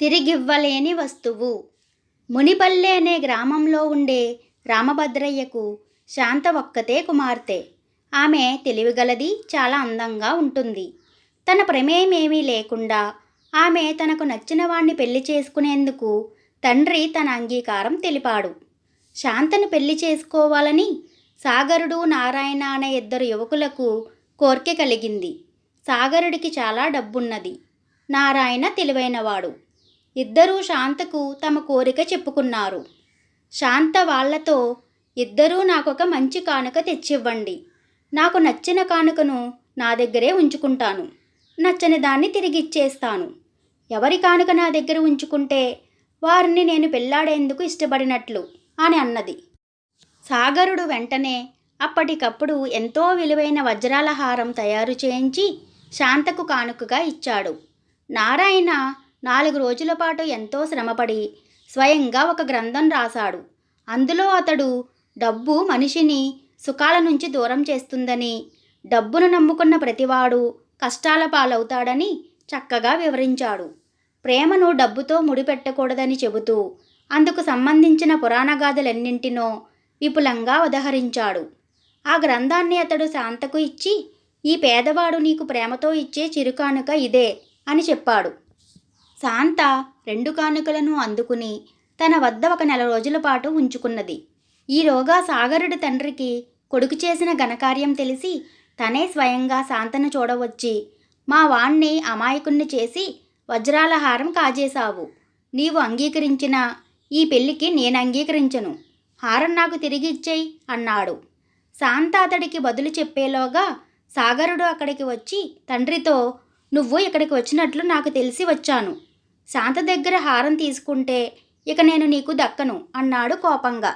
తిరిగివ్వలేని వస్తువు. మునిపల్లె అనే గ్రామంలో ఉండే రామభద్రయ్యకు శాంత ఒక్కతే కుమార్తె. ఆమె తెలివిగలది చాలా అందంగా ఉంటుంది. తన ప్రమేయమేమీ లేకుండా ఆమె తనకు నచ్చిన వాణ్ణి పెళ్ళి చేసుకునేందుకు తండ్రి తన అంగీకారం తెలిపాడు. శాంతను పెళ్ళి చేసుకోవాలని సాగరుడు నారాయణ అనే ఇద్దరు యువకులకు కోరిక కలిగింది. సాగరుడికి చాలా డబ్బున్నది. నారాయణ తెలివైనవాడు. ఇద్దరూ శాంతకు తమ కోరిక చెప్పుకున్నారు. శాంత వాళ్ళతో ఇద్దరూ నాకొక మంచి కానుక తెచ్చివ్వండి. నాకు నచ్చిన కానుకను నా దగ్గరే ఉంచుకుంటాను. నచ్చని దాన్ని తిరిగి ఇచ్చేస్తాను. ఎవరి కానుక నా దగ్గర ఉంచుకుంటే వారిని నేను పెళ్ళాడేందుకు ఇష్టపడినట్లు అని అన్నది. సాగరుడు వెంటనే అప్పటికప్పుడు ఎంతో విలువైన వజ్రాల హారం తయారు చేయించి శాంతకు కానుకగా ఇచ్చాడు. నారాయణ నాలుగు రోజుల పాటు ఎంతో శ్రమపడి స్వయంగా ఒక గ్రంథం రాశాడు. అందులో అతడు డబ్బు మనిషిని సుఖాల నుంచి దూరం చేస్తుందని డబ్బును నమ్ముకున్న ప్రతివాడు కష్టాల పాలవుతాడని చక్కగా వివరించాడు. ప్రేమను డబ్బుతో ముడిపెట్టకూడదని చెబుతూ అందుకు సంబంధించిన పురాణగాథలన్నింటినో విపులంగా ఉదహరించాడు. ఆ గ్రంథాన్ని అతడు శాంతకు ఇచ్చి ఈ పేదవాడు నీకు ప్రేమతో ఇచ్చే చిరుకానుక ఇదే అని చెప్పాడు. శాంత రెండు కానుకలను అందుకుని తన వద్ద ఒక నెల రోజుల పాటు ఉంచుకున్నది. ఈలోగా సాగరుడి తండ్రికి కొడుకు చేసిన ఘనకార్యం తెలిసి తనే స్వయంగా శాంతను చూడవచ్చి మా వాణ్ణి అమాయకుణ్ణి చేసి వజ్రాల హారం కాజేశావు. నీవు అంగీకరించిన ఈ పెళ్ళికి నేను అంగీకరించను. హారం నాకు తిరిగి ఇచ్చేయి అన్నాడు. శాంత అతడికి బదులు చెప్పేలోగా సాగరుడు అక్కడికి వచ్చి తండ్రితో నువ్వు ఇక్కడికి వచ్చినట్లు నాకు తెలిసి వచ్చాను. శాంత దగ్గర హారం తీసుకుంటే ఇక నేను నీకు దక్కను అన్నాడు కోపంగా.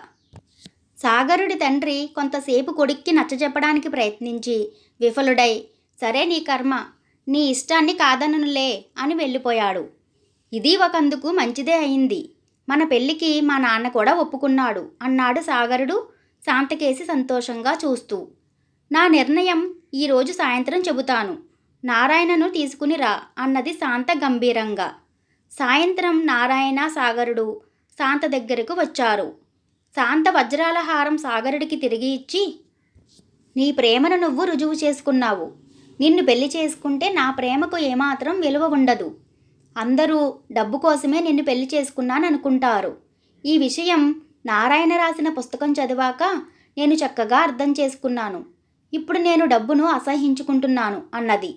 సాగరుడి తండ్రి కొంతసేపు కొడుక్కి నచ్చజెప్పడానికి ప్రయత్నించి విఫలుడై సరే నీ కర్మ నీ ఇష్టాన్ని కాదననులే అని వెళ్ళిపోయాడు. ఇది ఒకందుకు మంచిదే అయింది. మన పెళ్ళికి మా నాన్న కూడా ఒప్పుకున్నాడు అన్నాడు సాగరుడు శాంతకేసి సంతోషంగా చూస్తూ. నా నిర్ణయం ఈరోజు సాయంత్రం చెబుతాను. నారాయణను తీసుకుని రా అన్నది శాంత గంభీరంగా. సాయంత్రం నారాయణ సాగరుడు శాంత దగ్గరకు వచ్చారు. శాంత వజ్రాల హారం సాగరుడికి తిరిగి ఇచ్చి నీ ప్రేమను నువ్వు రుజువు చేసుకున్నావు. నిన్ను పెళ్ళి చేసుకుంటే నా ప్రేమకు ఏమాత్రం విలువ ఉండదు. అందరూ డబ్బు కోసమే నిన్ను పెళ్ళి చేసుకున్నాననుకుంటారు. ఈ విషయం నారాయణ రాసిన పుస్తకం చదివాక నేను చక్కగా అర్థం చేసుకున్నాను. ఇప్పుడు నేను డబ్బును అసహించుకుంటున్నాను అన్నది.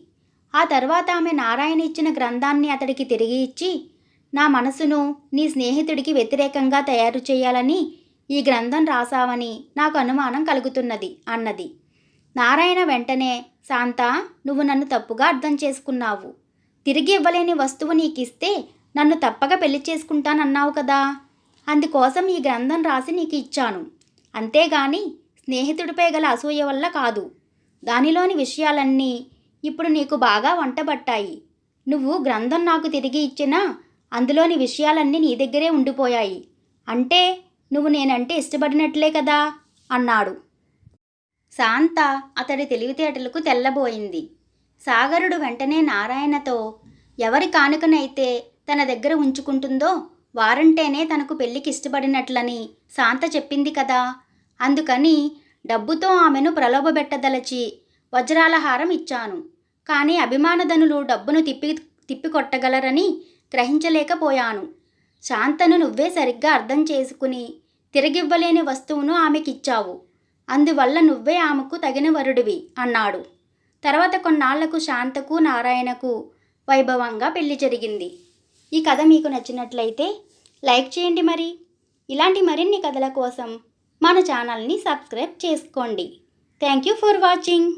ఆ తర్వాత ఆమె నారాయణ ఇచ్చిన గ్రంథాన్ని అతడికి తిరిగి ఇచ్చి నా మనసును నీ స్నేహితుడికి వ్యతిరేకంగా తయారు చేయాలని ఈ గ్రంథం రాసావని నాకు అనుమానం కలుగుతున్నది అన్నది. నారాయణ వెంటనే శాంత నువ్వు నన్ను తప్పుగా అర్థం చేసుకున్నావు. తిరిగి ఇవ్వలేని వస్తువు నీకిస్తే నన్ను తప్పక పెళ్ళి చేసుకుంటానన్నావు కదా. అందుకోసం ఈ గ్రంథం రాసి నీకు ఇచ్చాను. అంతేగాని స్నేహితుడిపై గల అసూయ వల్ల కాదు. దానిలోని విషయాలన్నీ ఇప్పుడు నీకు బాగా వంటబట్టాయి. నువ్వు గ్రంథం నాకు తిరిగి ఇచ్చినా అందులోని విషయాలన్నీ నీ దగ్గరే ఉండిపోయాయి. అంటే నువ్వు నేనంటే ఇష్టపడినట్లే కదా? అన్నాడు. శాంత అతడి తెలివితేటలకు తెల్లబోయింది. సాగరుడు వెంటనే నారాయణతో ఎవరి కానుకనైతే తన దగ్గర ఉంచుకుంటుందో వారంటేనే తనకు పెళ్ళికి ఇష్టపడినట్లని శాంత చెప్పింది కదా? అందుకని డబ్బుతో ఆమెను ప్రలోభపెట్టదలచి వజ్రాల హారం ఇచ్చాను. కానీ అభిమానధనులు డబ్బును తిప్పి తిప్పికొట్టగలరని గ్రహించలేకపోయాను. శాంతను నువ్వే సరిగ్గా అర్థం చేసుకుని తిరిగివ్వలేని వస్తువును ఆమెకిచ్చావు. అందువల్ల నువ్వే ఆమెకు తగిన వరుడివి అన్నాడు. తర్వాత కొన్నాళ్ళకు శాంతకు నారాయణకు వైభవంగా పెళ్ళి జరిగింది. ఈ కథ మీకు నచ్చినట్లయితే లైక్ చేయండి మరి. ఇలాంటి మరిన్ని కథల కోసం మన ఛానల్ని సబ్స్క్రైబ్ చేసుకోండి. Thank you for watching.